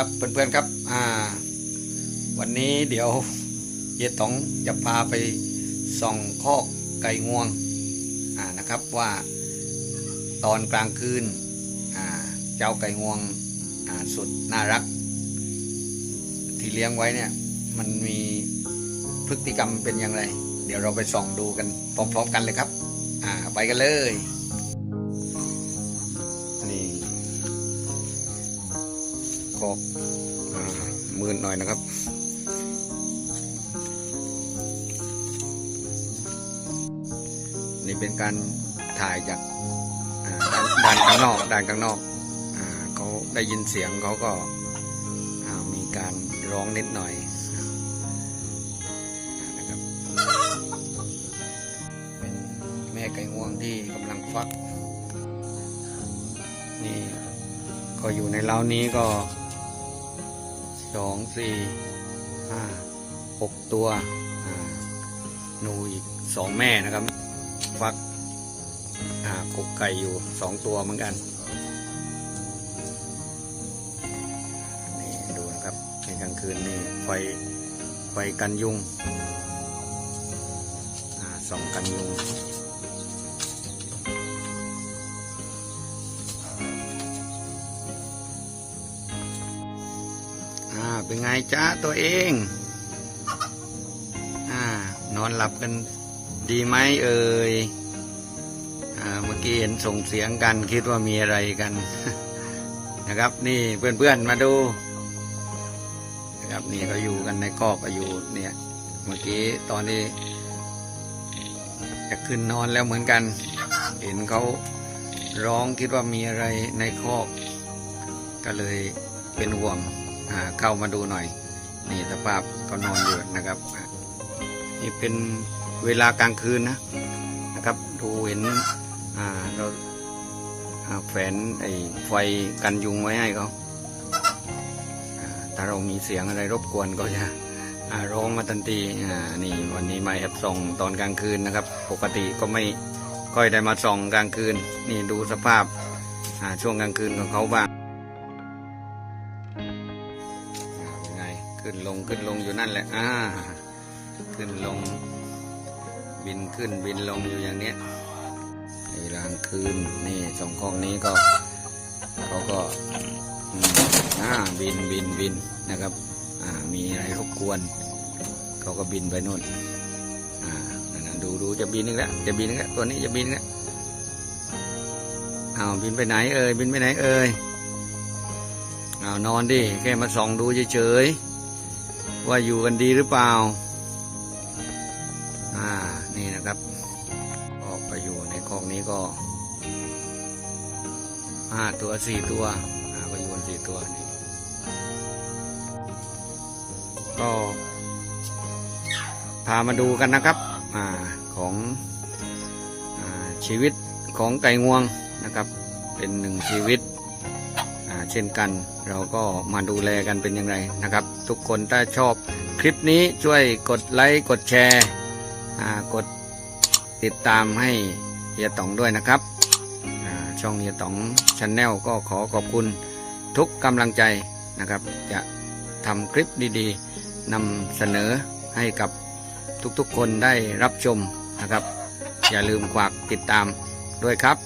ครับเพื่อนๆครับอ่าวันนี้เดี๋ยวเยต๋องจะพาไปส่องคอกไก่งวงอ่านะครับว่าตอนกลางคืนอ่าเจ้าไก่งวงอ่าสุดน่ารัก ที่เลี้ยงไว้เนี่ยมันมีพฤติกรรมเป็นอย่างไร เดี๋ยวเราไปส่องดูกันพร้อมๆกันเลยครับอ่าไปกันเลย คอกอ่ามืดหน่อยนะครับนี่เป็นการถ่ายจากด้านข้างนอกด้านข้างนอกอเขาได้ยินเสียงเขาก็ามีการร้องนิดหน่อยอนะครับเป็นแม่ไก่งวงที่กำลังฟักนี่ก็อยู่ในเล้านี้ก็ สองสี่ห้าหกตัวหนูอีกสองแม่นะครับ ฟักอ่ากกไก่อยู่สองตัวเหมือนกันนี่ดูนะครับในกลางคืนนี่ไฟไฟกันยุงอ่าส่องกันยุง อ่าเป็นไงจ้าตัวเองอ่านอนหลับกันดีไหมเอ่ยอ่าเมื่อกี้เห็นส่งเสียงกันคิดว่ามีอะไรกัน นะครับ นี่เพื่อนๆมาดูนะครับนี่ก็อยู่กันในคอกอยู่เนี่ย เมื่อกี้ตอนนี้จะขึ้นนอนแล้วเหมือนกัน เห็นเขาร้องคิดว่ามีอะไรในคอกก็เลยเป็นห่วง เข้ามาดูหน่อย นี่สภาพเขานอนอยู่นะครับ นี่เป็นเวลากลางคืนนะนะครับดูเห็นอ่าเราอ่าแฝนไอ้ไฟกันยุงไว้ให้เขาถ้าเรามีเสียงอะไรรบกวนก็จะอ่าร้องมาทันทีนี่วันนี้มาแอบส่องตอนกลางคืนนะครับ ปกติก็ไม่ค่อยได้มาส่องกลางคืน นี่ดูสภาพช่วงกลางคืนของเขาบ้าง ขึ้นลงขึ้นลงอยู่นั่นแหละอ่าขึ้นลง บินขึ้นบินลงอยู่อย่างเนี้ยในเวลากลางคืนนี่สองข้องนี้ก็เขาก็อ่าบินบินบินนะครับอ่ามีอะไรรบกวนเขาก็บินไปนู่นอ่านั่นนะดูดูจะบินอีกแล้วจะบินอีกแล้วตัวนี้จะบินอีกแล้วอ้าวบินไปไหนเอ่ยบินไปไหนเอ่ยเอานอนดิแค่มาส่องดูเฉยๆ ว่าอยู่กันดีหรือเปล่า อ่า นี่นะครับ ออกไปอยู่ในคอกนี้ก็ห้าตัวสี่ตัวอ่าก็อยู่กันสี่ตัวนี่ก็พามาดูกันนะครับ อ่า ของอ่าชีวิตของไก่งวงนะครับ เป็นหนึ่งชีวิต เช่นกัน เราก็มาดูแลกันเป็นอย่างไรนะครับ ทุกคนถ้าชอบคลิปนี้ช่วยกดไลค์กดแชร์กดติดตามให้เฮียต๋องด้วยนะครับช่องเฮียต๋องชาแนลก็ขอขอบคุณทุกกำลังใจนะครับ จะทำคลิปดีๆนำเสนอให้กับทุกๆคนได้รับชมนะครับ อย่าลืมฝากติดตามด้วยครับ